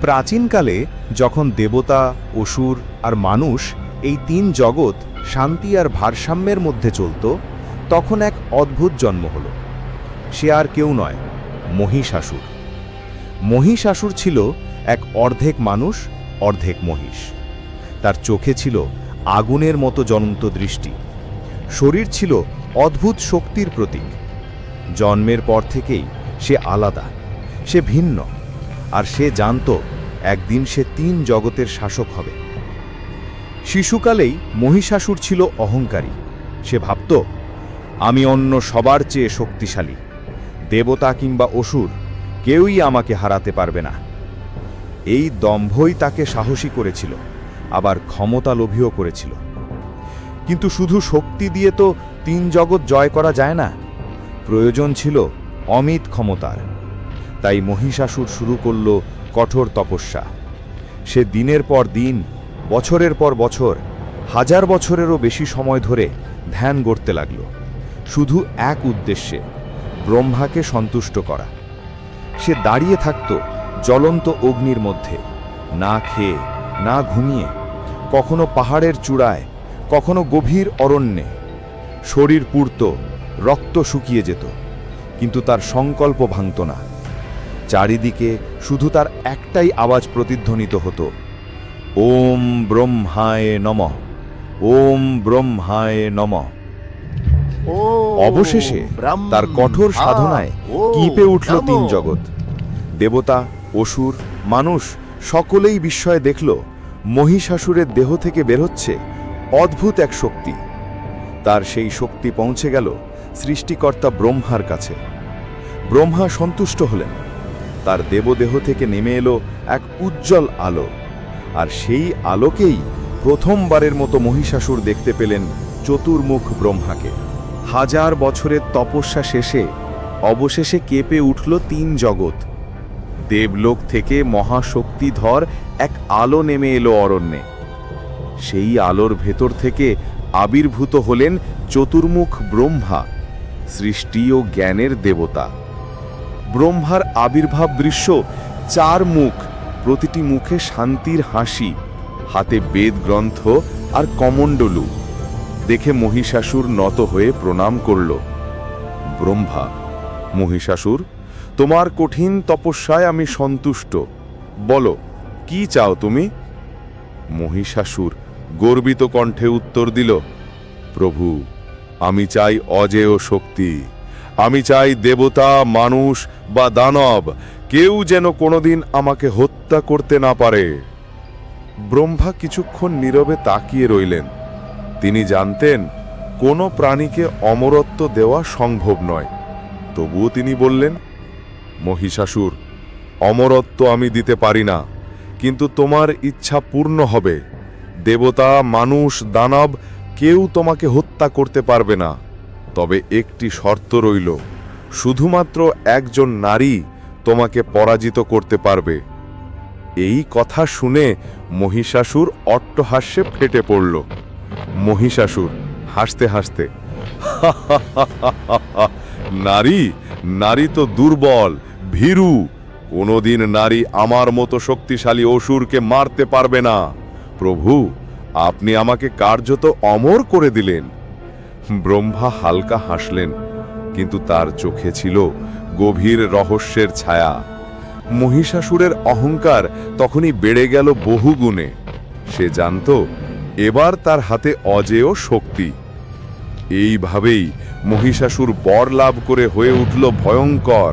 প্রাচীনকালে যখন দেবতা, অসুর আর মানুষ এই তিন জগৎ শান্তি আর ভারসাম্যের মধ্যে চলত, তখন এক অদ্ভুত জন্ম হল। সে আর কেউ নয়, মহিষাসুর। মহিষাসুর ছিল এক অর্ধেক মানুষ, অর্ধেক মহিষ। তার চোখে ছিল আগুনের মতো জ্বলন্ত দৃষ্টি। শরীর ছিল অদ্ভুত শক্তির প্রতীক। জন্মের পর থেকেই সে আলাদা, সে ভিন্ন। আর সে জানত একদিন সে তিন জগতের শাসক হবে। শিশুকালেই মহিষাসুর ছিল অহংকারী। সে ভাবত, আমি অন্য সবার চেয়ে শক্তিশালী। দেবতা কিংবা অসুর কেউই আমাকে হারাতে পারবে না। এই দম্ভই তাকে সাহসী করেছিল, আবার ক্ষমতা লোভীও করেছিল। কিন্তু শুধু শক্তি দিয়ে তো তিন জগৎ জয় করা যায় না। প্রয়োজন ছিল অমিত ক্ষমতার। তাই মহিষাসুর শুরু করল কঠোর তপস্যা। সে দিনের পর দিন, বছরের পর বছর, হাজার বছরেরও বেশি সময় ধরে ধ্যান গড়তে লাগল। শুধু এক উদ্দেশ্যে, ব্রহ্মাকে সন্তুষ্ট করা। সে দাঁড়িয়ে থাকত জ্বলন্ত অগ্নির মধ্যে, না খেয়ে, না ঘুমিয়ে, কখনো পাহাড়ের চূড়ায়, কখনো গভীর অরণ্যে। শরীর পুড়ত, রক্ত শুকিয়ে যেত, কিন্তু তার সংকল্প ভাঙত না। চারিদিকে শুধু তার একটাই আওয়াজ প্রতিধ্বনিত হতো। ওম ব্রহ্মায় নম, ওম ব্রহ্মায় নম। অবশেষে তার কঠোর সাধনায় কিপে উঠল তিন জগৎ। দেবতা, অসুর, মানুষ সকলেই বিস্ময়ে দেখল, মহিষাসুরের দেহ থেকে বেরোচ্ছে অদ্ভুত এক শক্তি। তার সেই শক্তি পৌঁছে গেল সৃষ্টিকর্তা ব্রহ্মার কাছে। ব্রহ্মা সন্তুষ্ট হলেন। তার দেবদেহ থেকে নেমে এলো এক উজ্জ্বল আলো। আর সেই আলোকেই প্রথমবারের মতো মহিষাসুর দেখতে পেলেন চতুর্মুখ ব্রহ্মাকে। হাজার বছরের তপস্যা শেষে অবশেষে কেঁপে উঠল তিন জগৎ। দেবলোক থেকে মহাশক্তিধর এক আলো নেমে এলো অরণ্যে। সেই আলোর ভেতর থেকে আবির্ভূত হলেন চতুর্মুখ ব্রহ্মা, সৃষ্টি ও জ্ঞানের দেবতা। ব্রহ্মার আবির্ভাব দৃশ্য, চার মুখ, প্রতিটি মুখে শান্তির হাসি, হাতে বেদ গ্রন্থ আর কমণ্ডলু। দেখে মহিষাসুর নত হয়ে প্রণাম করল। ব্রহ্মা, মহিষাসুর, তোমার কঠিন তপস্যায় আমি সন্তুষ্ট। বলো, কি চাও তুমি? মহিষাসুর গর্বিত কণ্ঠে উত্তর দিল, প্রভু, আমি চাই অজেয় শক্তি। আমি চাই দেবতা, মানুষ বা দানব, কেউ যেন কোনোদিন আমাকে হত্যা করতে না পারে। ব্রহ্মা কিছুক্ষণ নীরবে তাকিয়ে রইলেন। তিনি জানতেন, কোনো প্রাণীকে অমরত্ব দেওয়া সম্ভব নয়। তবুও তিনি বললেন, মহিষাসুর, অমরত্ব আমি দিতে পারি না, কিন্তু তোমার ইচ্ছা পূর্ণ হবে। দেবতা, মানুষ, দানব, কেউ তোমাকে হত্যা করতে পারবে না। তবে একটি শর্ত রইল, শুধুমাত্র একজন নারী তোমাকে পরাজিত করতে পারবে। এই কথা শুনে মহিষাসুর অট্টহাস্যে ফেটে পড়ল। মহিষাসুর হাসতে হাসতে নারী নারী তো দুর্বল, ভীরু। কোনোদিন নারী আমার মতো শক্তিশালী অসুরকে মারতে পারবে না। প্রভু, আপনি আমাকে কার্যত অমর করে দিলেন। ব্রহ্মা হালকা হাসলেন, কিন্তু তার চোখে ছিল গভীর রহস্যের ছায়া। মহিষাসুরের অহংকার তখনই বেড়ে গেল বহুগুণে। সে জানত, এবার তার হাতে অজেয় শক্তি। এইভাবেই মহিষাসুর বর লাভ করে হয়ে উঠল ভয়ঙ্কর।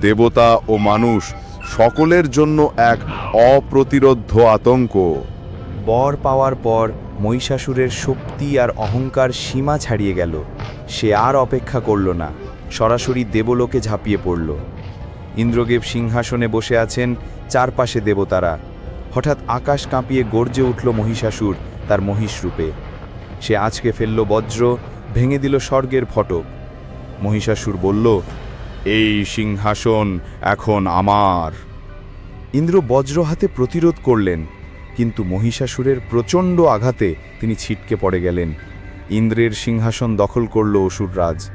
দেবতা ও মানুষ সকলের জন্য এক অপ্রতিরোধ্য আতঙ্ক। বর পাওয়ার পর মহিষাসুরের শক্তি আর অহংকার সীমা ছাড়িয়ে গেল। সে আর অপেক্ষা করল না। সরাসরি দেবলোকে ঝাঁপিয়ে পড়ল। ইন্দ্রদেব সিংহাসনে বসে আছেন চারপাশে দেবতারা। হঠাৎ আকাশ কাঁপিয়ে গর্জে উঠল মহিষাসুর তার মহিষ রূপে। সে আজকে ফেলল বজ্র, ভেঙে দিল স্বর্গের ফটক। মহিষাসুর বলল, এই সিংহাসন এখন আমার। ইন্দ্র বজ্র হাতে প্রতিরোধ করলেন। কিন্তু মহিষাসুরের প্রচণ্ড আঘাতে তিনি ছিটকে পড়ে গেলেন। ইন্দ্রের সিংহাসন দখল করল অসুররাজ।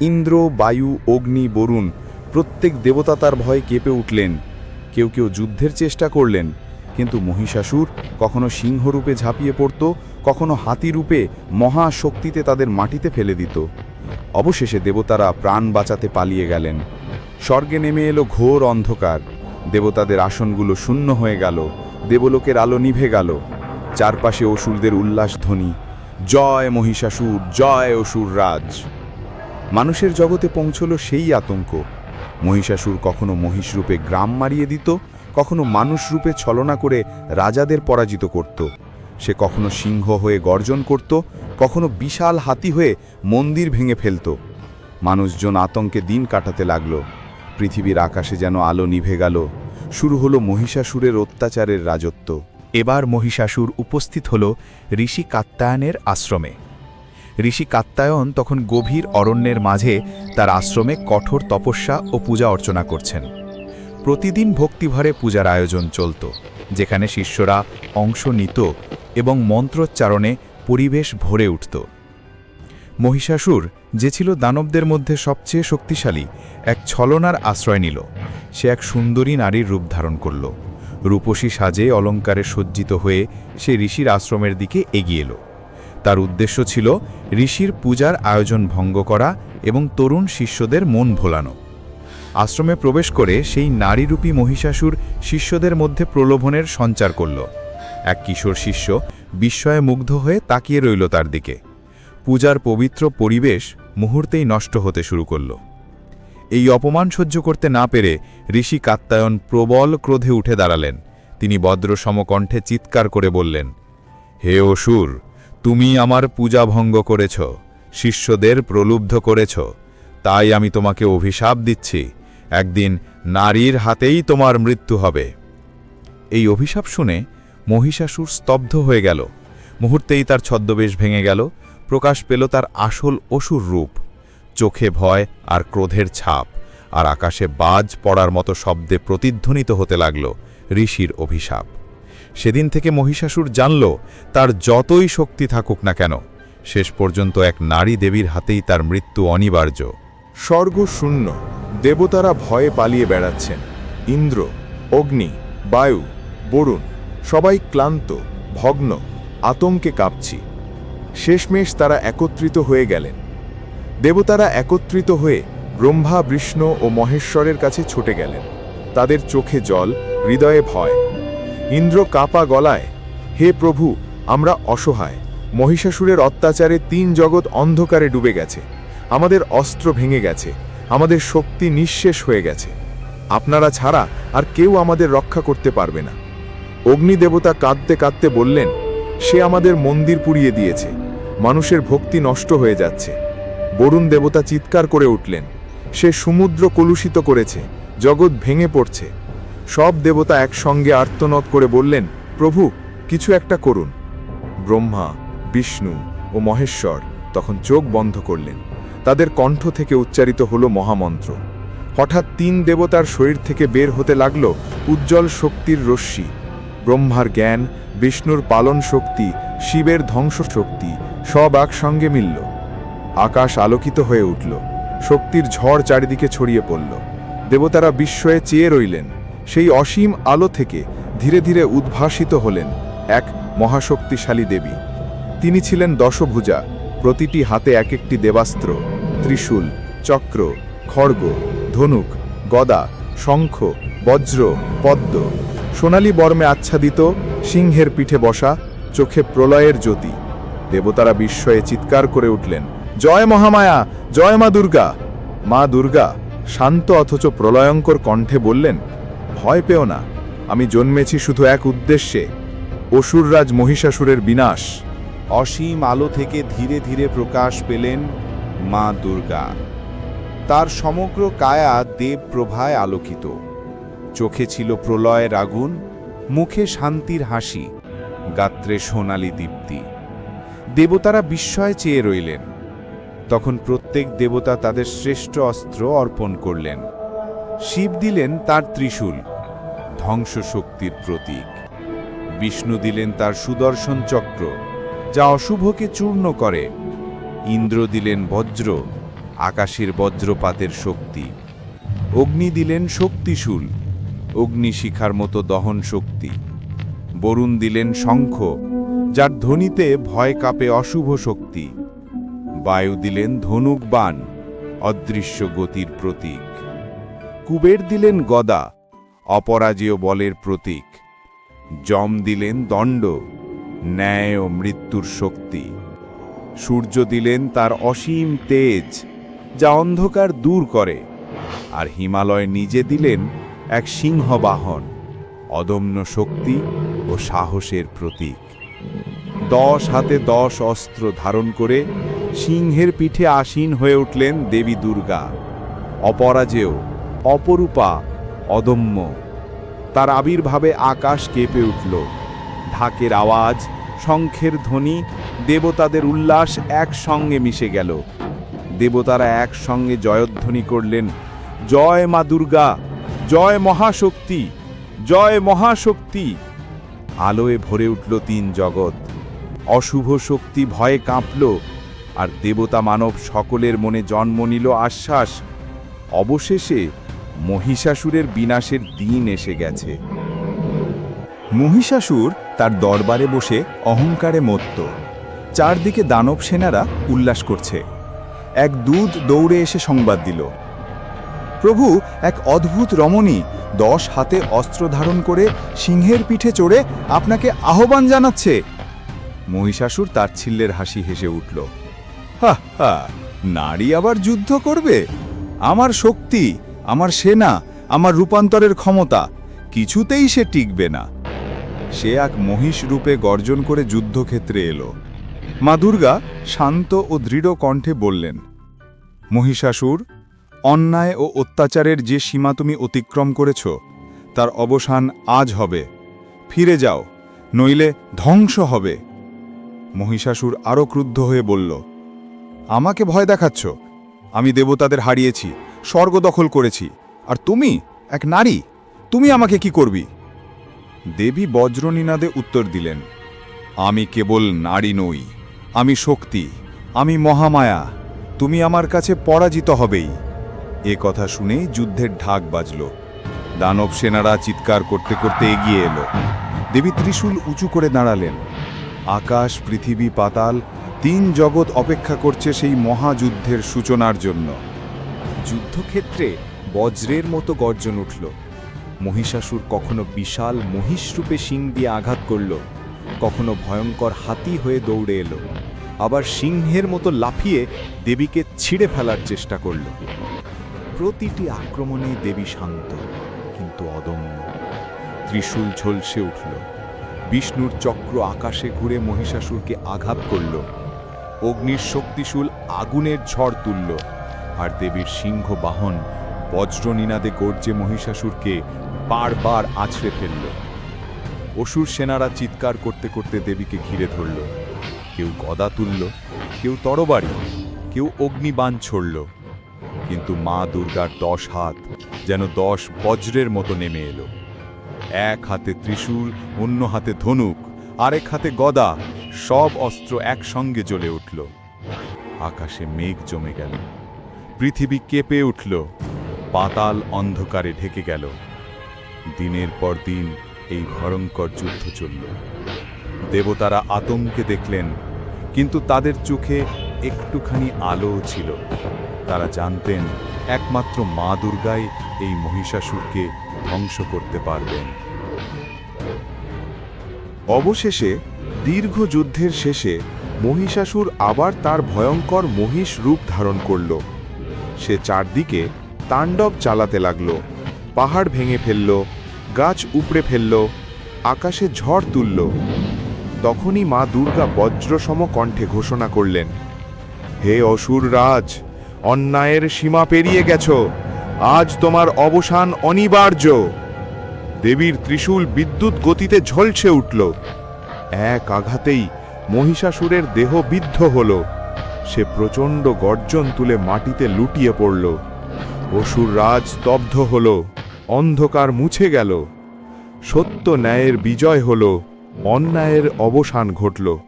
ইন্দ্র, বায়ু, অগ্নি, বরুণ প্রত্যেক দেবতা তার ভয়ে কেঁপে উঠলেন। কেউ কেউ যুদ্ধের চেষ্টা করলেন, কিন্তু মহিষাসুর কখনো সিংহরূপে ঝাঁপিয়ে পড়ত, কখনো হাতি রূপে মহা শক্তিতে তাদের মাটিতে ফেলে দিত। অবশেষে দেবতারা প্রাণ বাঁচাতে পালিয়ে গেলেন। স্বর্গে নেমে এলো ঘোর অন্ধকার। দেবতাদের আসনগুলো শূন্য হয়ে গেল। দেবলোকের আলো নিভে গেল। চারপাশে অসুরদের উল্লাস ধ্বনি। জয় মহিষাসুর, জয় অসুর রাজ। মানুষের জগতে পৌঁছল সেই আতঙ্ক। মহিষাসুর কখনো মহিষ রূপে গ্রাম মারিয়ে দিত, কখনো মানুষ রূপে ছলনা করে রাজাদের পরাজিত করত। সে কখনো সিংহ হয়ে গর্জন করত, কখনো বিশাল হাতি হয়ে মন্দির ভেঙে ফেলত। মানুষজন আতঙ্কে দিন কাটাতে লাগল। পৃথিবীর আকাশে যেন আলো নিভে গেল। শুরু হলো মহিষাসুরের অত্যাচারের রাজত্ব। এবার মহিষাসুর উপস্থিত হল ঋষি কাত্তায়নের আশ্রমে। ঋষি কাত্তায়ন তখন গভীর অরণ্যের মাঝে তার আশ্রমে কঠোর তপস্যা ও পূজা অর্চনা করছেন। প্রতিদিন ভক্তিভরে পূজার আয়োজন চলত, যেখানে শিষ্যরা অংশ নিত এবং মন্ত্রোচ্চারণে পরিবেশ ভরে উঠত। মহিষাসুর যে ছিল দানবদের মধ্যে সবচেয়ে শক্তিশালী, এক ছলনার আশ্রয় নিল। সে এক সুন্দরী নারীর রূপ ধারণ করল। রূপসী সাজে অলঙ্কারে সজ্জিত হয়ে সে ঋষির আশ্রমের দিকে এগিয়ে এলো। তার উদ্দেশ্য ছিল ঋষির পূজার আয়োজন ভঙ্গ করা এবং তরুণ শিষ্যদের মন ভোলানো। আশ্রমে প্রবেশ করে সেই নারীরূপী মহিষাসুর শিষ্যদের মধ্যে প্রলোভনের সঞ্চার করল। এক কিশোর শিষ্য বিস্ময়ে মুগ্ধ হয়ে তাকিয়ে রইল তার দিকে। পূজার পবিত্র পরিবেশ মুহূর্তেই নষ্ট হতে শুরু করল। এই অপমান সহ্য করতে না পেরে ঋষি কাত্তায়ন প্রবল ক্রোধে উঠে দাঁড়ালেন। তিনি বদ্র সমকণ্ঠে চিৎকার করে বললেন, হে অসুর, তুমি আমার পূজা ভঙ্গ করেছ, শিষ্যদের প্রলুব্ধ করেছ। তাই আমি তোমাকে অভিশাপ দিচ্ছি। একদিন নারীর হাতেই তোমার মৃত্যু হবে। এই অভিশাপ শুনে মহিষাসুর স্তব্ধ হয়ে গেল। মুহূর্তেই তার ছদ্মবেশ ভেঙে গেল প্রকাশ পেল তার আসল অসুর রূপ। চোখে ভয় আর ক্রোধের ছাপ, আর আকাশে বাজ পড়ার মতো শব্দে প্রতিধ্বনিত হতে লাগল ঋষির অভিশাপ। সেদিন থেকে মহিষাসুর জানল, তার যতই শক্তি থাকুক না কেন, শেষ পর্যন্ত এক নারী দেবীর হাতেই তার মৃত্যু অনিবার্য। স্বর্গ শূন্য দেবতারা ভয়ে পালিয়ে বেড়াচ্ছেন। ইন্দ্র, অগ্নি, বায়ু, বরুণ, সবাই ক্লান্ত, ভগ্ন, আতঙ্কে কাঁপছি। শেষমেশ তারা একত্রিত হয়ে গেলেন। দেবতারা একত্রিত হয়ে ব্রহ্মা, বিষ্ণু ও মহেশ্বরের কাছে ছুটে গেলেন। তাদের চোখে জল, হৃদয়ে ভয়। ইন্দ্র কাপা গলায়, হে প্রভু, আমরা অসহায়। মহিষাসুরের অত্যাচারে তিন জগৎ অন্ধকারে ডুবে গেছে। আমাদের অস্ত্র ভেঙে গেছে। আমাদের শক্তি নিঃশেষ হয়ে গেছে। আপনারা ছাড়া আর কেউ আমাদের রক্ষা করতে পারবে না। অগ্নিদেবতা কাঁদতে কাঁদতে বললেন সে আমাদের মন্দির পুড়িয়ে দিয়েছে। মানুষের ভক্তি নষ্ট হয়ে যাচ্ছে। বরুণ দেবতা চিৎকার করে উঠলেন। সে সমুদ্র কলুষিত করেছে, জগৎ ভেঙে পড়ছে। সব দেবতা একসঙ্গে আর্তনদ করে বললেন, প্রভু, কিছু একটা করুন। ব্রহ্মা, বিষ্ণু ও মহেশ্বর তখন চোখ বন্ধ করলেন। তাদের কণ্ঠ থেকে উচ্চারিত হল মহামন্ত্র। হঠাৎ তিন দেবতার শরীর থেকে বের হতে লাগল উজ্জ্বল শক্তির রশ্মি। ব্রহ্মার জ্ঞান বিষ্ণুর পালন শক্তি, শিবের ধ্বংস শক্তি সব একসঙ্গে মিলল। আকাশ আলোকিত হয়ে উঠল। শক্তির ঝড় চারিদিকে ছড়িয়ে পড়ল। দেবতারা বিস্ময়ে চেয়ে রইলেন। সেই অসীম আলো থেকে ধীরে ধীরে উদ্ভাসিত হলেন এক মহাশক্তিশালী দেবী। তিনি ছিলেন দশভুজা, প্রতিটি হাতে এক একটি দেবাস্ত্র, ত্রিশূল, চক্র, খড়গ, ধনুক, গদা, শঙ্খ, বজ্র, পদ্ম। সোনালী বর্মে আচ্ছাদিত সিংহের পিঠে বসা চোখে প্রলয়ের জ্যোতি। দেবতারা বিস্ময়ে চিৎকার করে উঠলেন, জয় মহামায়া, জয় মা দুর্গা। মা দুর্গা, শান্ত অথচ প্রলয়ঙ্কর কণ্ঠে বললেন, ভয় পেও না, আমি জন্মেছি শুধু এক উদ্দেশ্যে, অসুররাজ মহিষাসুরের বিনাশ। অসীম আলো থেকে ধীরে ধীরে প্রকাশ পেলেন মা দুর্গা। তার সমগ্র কায়া দেব প্রভায় আলোকিত। চোখে ছিল প্রলয়ের আগুন, মুখে শান্তির হাসি, গাত্রে সোনালি দীপ্তি। দেবতারা বিস্ময়ে চেয়ে রইলেন। তখন প্রত্যেক দেবতা তাদের শ্রেষ্ঠ অস্ত্র অর্পণ করলেন। শিব দিলেন তার ত্রিশূল ধ্বংস শক্তির প্রতীক। বিষ্ণু দিলেন তার সুদর্শন চক্র, যা অশুভকে চূর্ণ করে। ইন্দ্র দিলেন বজ্র, আকাশের বজ্রপাতের শক্তি। অগ্নি দিলেন শক্তিশূল অগ্নিশিখার মতো দহন শক্তি। বরুণ দিলেন শঙ্খ, যার ধ্বনিতে ভয় কাঁপে অশুভ শক্তি। বায়ু দিলেন ধনুক বাণ, অদৃশ্য গতির প্রতীক। কুবের দিলেন গদা, অপরাজেয় বলের প্রতীক। যম দিলেন দণ্ড, ন্যায় ও মৃত্যুর শক্তি। সূর্য দিলেন তার অসীম তেজ, যা অন্ধকার দূর করে। আর হিমালয় নিজে দিলেন এক সিংহ বাহন অদম্য শক্তি ও সাহসের প্রতীক। দশ হাতে দশ অস্ত্র ধারণ করে সিংহের পিঠে আসীন হয়ে উঠলেন দেবী দুর্গা। অপরাজেয়, অপরূপা, অদম্য। তার আবির্ভাবে আকাশ কেঁপে উঠল। ঢাকের আওয়াজ, শঙ্খের ধ্বনি, দেবতাদের উল্লাস একসঙ্গে মিশে গেল। দেবতারা একসঙ্গে জয়ধ্বনি করলেন, জয় মা দুর্গা! জয় মহাশক্তি জয় মহাশক্তি। আলোয় ভরে উঠল তিন জগৎ। অশুভ শক্তি ভয়ে কাঁপল, আর দেবতা মানব সকলের মনে জন্ম নিল আশ্বাস। অবশেষে মহিষাসুরের বিনাশের দিন এসে গেছে। মহিষাসুর তার দরবারে বসে অহংকারে মত্ত। চারদিকে দানব সেনারা উল্লাস করছে। এক দুধ দৌড়ে এসে সংবাদ দিল। প্রভু এক অদ্ভুত রমণী দশ হাতে অস্ত্র ধারণ করে সিংহের পিঠে চড়ে আপনাকে আহ্বান জানাচ্ছে। মহিষাসুর তার ছিল্লের হাসি হেসে উঠল। হা হা নারী আবার যুদ্ধ করবে? আমার শক্তি, আমার সেনা, আমার রূপান্তরের ক্ষমতা, কিছুতেই সে টিকবে না। সে এক মহিষ রূপে গর্জন করে যুদ্ধক্ষেত্রে এলো। মা দুর্গা শান্ত ও দৃঢ় কণ্ঠে বললেন, মহিষাসুর অন্যায় ও অত্যাচারের যে সীমা তুমি অতিক্রম করেছ, তার অবসান আজ হবে। ফিরে যাও, নইলে ধ্বংস হবে। মহিষাসুর আরও ক্রুদ্ধ হয়ে বলল, আমাকে ভয় দেখাচ্ছ। আমি দেবতাদের হারিয়েছি, স্বর্গ দখল করেছি। আর তুমি, এক নারী, তুমি আমাকে কি করবি? দেবী বজ্রনীনাদে উত্তর দিলেন, আমি কেবল নারী নই, আমি শক্তি, আমি মহামায়া। তুমি আমার কাছে পরাজিত হবেই। এ কথা শুনেই যুদ্ধের ঢাক বাজল। দানব সেনারা চিৎকার করতে করতে এগিয়ে এলো। দেবী ত্রিশূল উঁচু করে দাঁড়ালেন। আকাশ, পৃথিবী, পাতাল, তিন জগৎ অপেক্ষা করছে সেই মহাযুদ্ধের সূচনার জন্য। যুদ্ধক্ষেত্রে বজ্রের মতো গর্জন উঠল। মহিষাসুর কখনো বিশাল মহিষরূপে শিং দিয়ে আঘাত করল, কখনো ভয়ঙ্কর হাতি হয়ে দৌড়ে এলো, আবার সিংহের মতো লাফিয়ে দেবীকে ছিঁড়ে ফেলার চেষ্টা করল। প্রতিটি আক্রমণে দেবী শান্ত, কিন্তু অদম্য। ত্রিশূল ঝলসে উঠল। বিষ্ণুর চক্র আকাশে ঘুরে মহিষাসুরকে আঘাত করল। অগ্নির শক্তিশূল আগুনের ঝড় তুলল, আর দেবীর সিংহ বাহন বজ্রনীনাদে গর্জে মহিষাসুরকে বারবার আছড়ে ফেলল। অসুর সেনারা চিৎকার করতে করতে দেবীকে ঘিরে ধরল। কেউ গদা তুলল, কেউ তরবারি, কেউ অগ্নিবাণ ছড়ল। কিন্তু মা দুর্গার দশ হাত যেন দশ বজ্রের মতো নেমে এলো। এক হাতে ত্রিশূল, অন্য হাতে ধনুক, আরেক হাতে গদা, সব অস্ত্র একসঙ্গে জ্বলে উঠল। আকাশে মেঘ জমে গেল। পৃথিবী কেঁপে উঠল। পাতাল অন্ধকারে ঢেকে গেল। দিনের পর দিন এই ভয়ঙ্কর যুদ্ধ চলল। দেবতারা আতঙ্কে দেখলেন, কিন্তু তাদের চোখে একটুখানি আলো ছিল। তারা জানতেন, একমাত্র মা দুর্গাই এই মহিষাসুরকে ধ্বংস করতে পারবেন। অবশেষে, দীর্ঘ যুদ্ধের শেষে মহিষাসুর আবার তার ভয়ঙ্কর মহিষ রূপ ধারণ করল। সে চারদিকে তাণ্ডব চালাতে লাগল, পাহাড় ভেঙে ফেলল, গাছ উপড়ে ফেলল, আকাশে ঝড় তুলল। তখনই মা দুর্গা বজ্রসম কণ্ঠে ঘোষণা করলেন, হে অসুর রাজ অন্যায়ের সীমা পেরিয়ে গেছ। আজ তোমার অবসান অনিবার্য। দেবীর ত্রিশূল বিদ্যুৎ গতিতে ঝলসে উঠল। এক আঘাতেই মহিষাসুরের দেহ বিদ্ধ হল। সে প্রচণ্ড গর্জন তুলে মাটিতে লুটিয়ে পড়ল। অসুর রাজ স্তব্ধ হল। অন্ধকার মুছে গেল। সত্য ন্যায়ের বিজয় হল। অন্যায়ের অবসান ঘটল।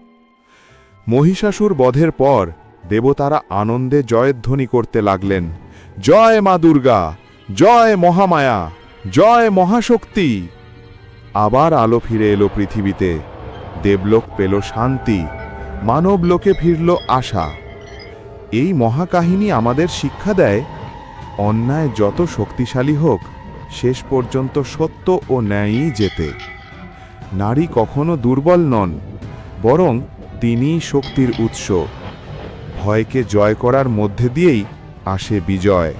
মহিষাসুর বধের পর দেবতারা আনন্দে জয়ধ্বনি করতে লাগলেন। জয় মা দুর্গা, জয় মহামায়া, জয় মহাশক্তি। আবার আলো ফিরে এলো পৃথিবীতে। দেবলোক পেল শান্তি মানব লোকে ফিরল আশা। এই মহাকাহিনী আমাদের শিক্ষা দেয়, অন্যায় যত শক্তিশালী হোক, শেষ পর্যন্ত সত্য ও ন্যায়ই যেতে নারী কখনো দুর্বল নন, বরং তিনিই শক্তির উৎস। ভয়কে জয় করার মধ্যে দিয়েই আসে বিজয়।